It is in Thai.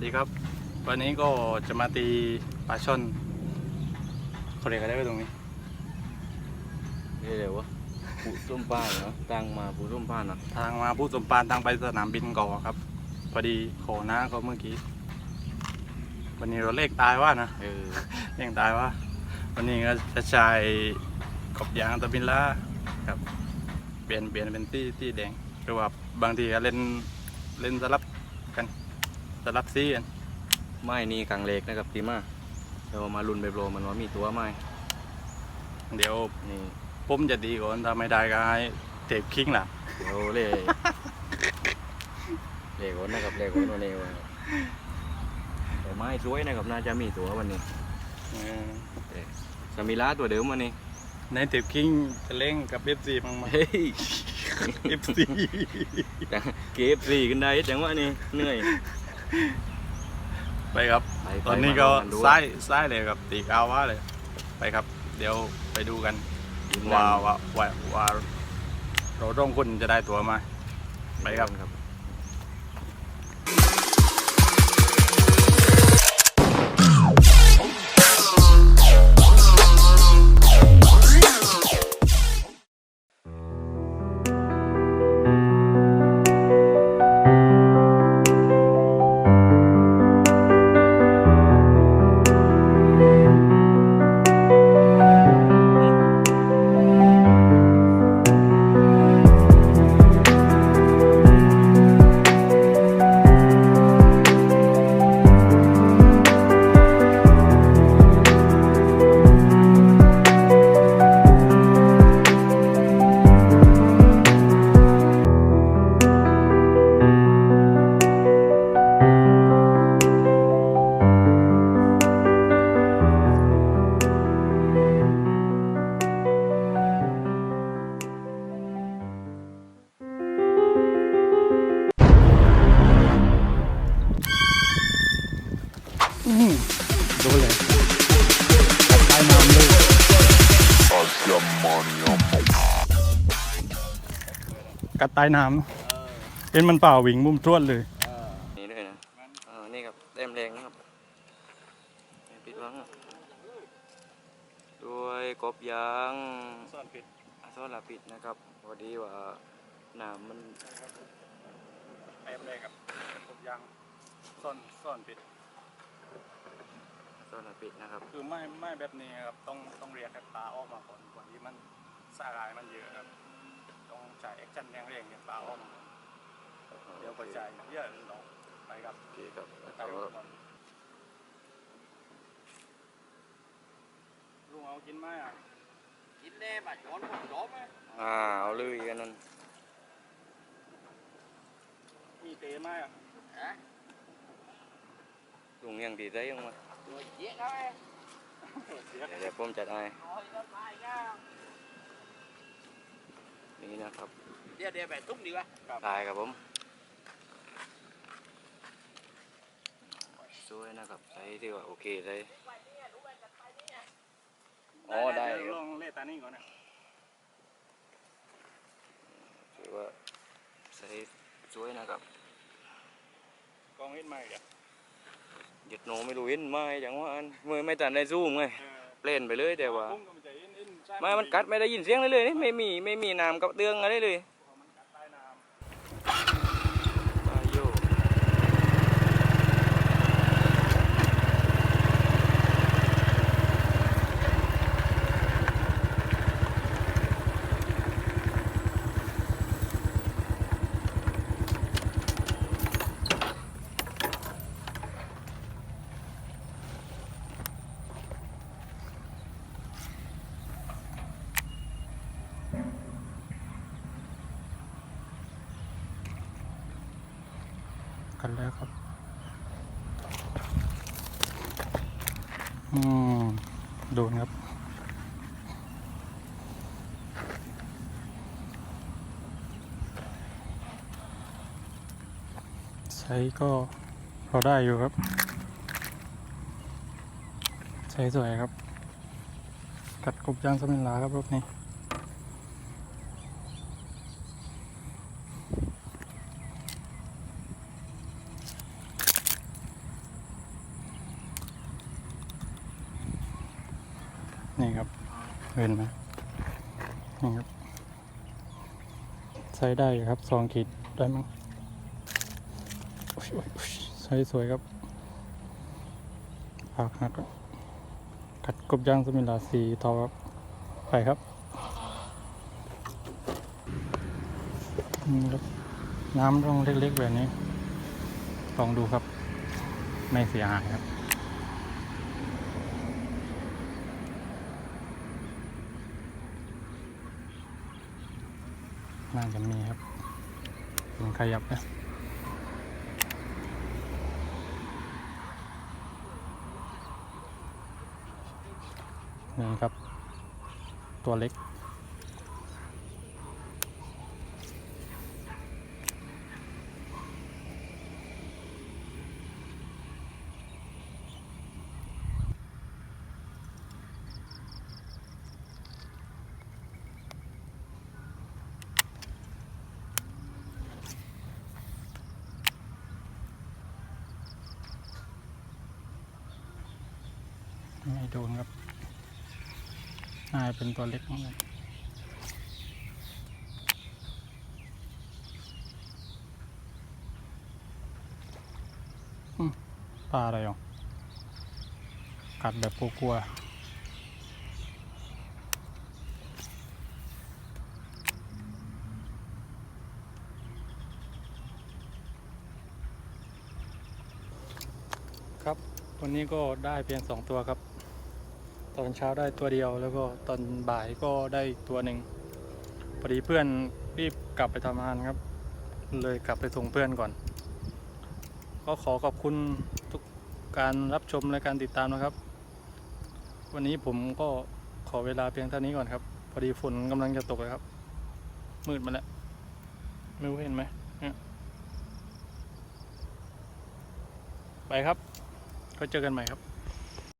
สดีครับ วันนี้ก็จะมาตีปลาช่อนเขาเรียกอะไรไว้ตรงนี้นี่เลยวะปูส้มป้านเนาะตังมาปูส้มป้านเนาะทางมาผู้สมปานทางไปสนามบินก่อนครับ พอดีโขน้าก็เมื่อกี้ วันนี้เราเลขตายว่านะเออเลขตายว่า วันนี้ก็จะใช้กบยางตะบินล่าครับ เปลี่ยนเปลี่ยนเป็นที่ที่แดงหรือว่าบางทีก็เล่นเล่นสลับกัน สลับซีกันไม้นี่กังเล็กนะครับตีมาเรามาลุนไปโปรมันว่ามีตัวไม้เดี๋ยวนี่ผมจะดีก่อนถ้าไม่ได้ก็ให้เทปคิงล่ะเดี๋ยวเล่เล่ก่อนนะครับเล่ก่อนวันนี้ว่าแต่ไม้สวยนะครับน่าจะมีตัววันนี้เออแต่สมิลาตัวเดิมวันนี้ในเทปคิงจะเล่งกับเอฟซีมั้งไหมเฮ้ยเอฟซีเก็บสี่กันได้จังหวะนี้เหนื่อย ไปครับ ไปไปตอนนี้ก็มาดู ซ้ายซ้ายเลยครับตีกาวว่าเลย ไปครับ เดี๋ยวไปดูกันว่าว่าว่าว่าเราต้องคนจะได้ตัวมาไปครับ กัดใต้น้ำเป็นมันเปล่าวิ่งมุมทวดเลยนี่ด้วยนะเออนี่ครับเต็มแรงนะครับไม่ปิดหวังอะด้วยกบยางซ่อนปิดอาโซลาปิดนะครับพอดีว่าน้ำมันเต็มเลยครับกบยางซ่อนซ่อนปิดอา โซลาปิดนะครับ คือไม่ไม่แบบนี้ครับต้องต้องเรียกให้ปลาออกมาก่อนก่อนที่มันสลายมันเยอะครับ ต้องใช้แอคชั่นแรงๆเนี่ยปลาออกมาก่อนเดี๋ยวกระจายเยอะลงไปครับโอเคครับไปเอาก่อนลุงเอากินไหมอะกินได้บัดย้อนผมย้อมไหมอ่าเอาเลยกันนั่นมีเตะไหมอะฮะลุงยังดีใจยังมาตัวเจี๊ยบเขาไหม เดี๋ยวเดี๋ยวเดี๋ยวผมจัดให้โอ้ยต้นไม้ก็นี่นะครับ เดี๋ยวเดี๋ยวแบบตุ้มดีวะได้ครับผมสวยนะครับใส่ที่ว่าโอเคใส่อ๋อได้เยวครับลองเล่ตานี่ก่อนนะถือว่าใส่สวยนะครับกองเห็นไหมเดี๋ยว หยุดโนไม่รู้เห็นไหมจังว่าอันมือไม่ตันได้ซูมไงเออเล่นไปเลยแต่ว่าผมก็ไม่ใจเห็นเห็นใช่ไม่มันกัดไม่ได้ยินเสียงเลยเลยนี่ไม่มีไม่มีน้ำกับเตืองอะไรเลย มันกัดใต้น้ ปลาโยำ กันแล้วครับ อืม โดนครับ ใช้ก็พอได้อยู่ครับ ใช้สวยครับ กัดกบยางสมิลาครับรถนี้ ครับเห็นไหมนี่ครับใช้ได้ครับสองขีดได้มั้งใช้สวยครับปากหักครับกัดกบย่างสมิลาสีทาครับไปครับนี่ครับน้ำต้องเล็กๆแบบนี้ลองดูครับ ไม่เสียหายครับ น่าจะมีครับมันขยับนะนี่ครับ ตัวเล็ก โดนครับน่าจะเป็นตัวเล็กมากเลยปลาอะไรอะกัดแบบกลัวครับ วันนี้ก็ได้เพียงสองตัวครับ ตอนเช้าได้ตัวเดียวแล้วก็ตอนบ่ายก็ได้อีกตัวหนึ่งพอดีเพื่อนรีบกลับไปทำงานครับ เลยกลับไปส่งเพื่อนก่อน ก็ขอขอบคุณทุกการรับชมและการติดตามนะครับ วันนี้ผมก็ขอเวลาเพียงเท่านี้ก่อนครับ พอดีฝนกำลังจะตกเลยครับ มืดมาแล้ว ไม่รู้เห็นไหมเนี่ยไปครับก็เจอกันใหม่ครับ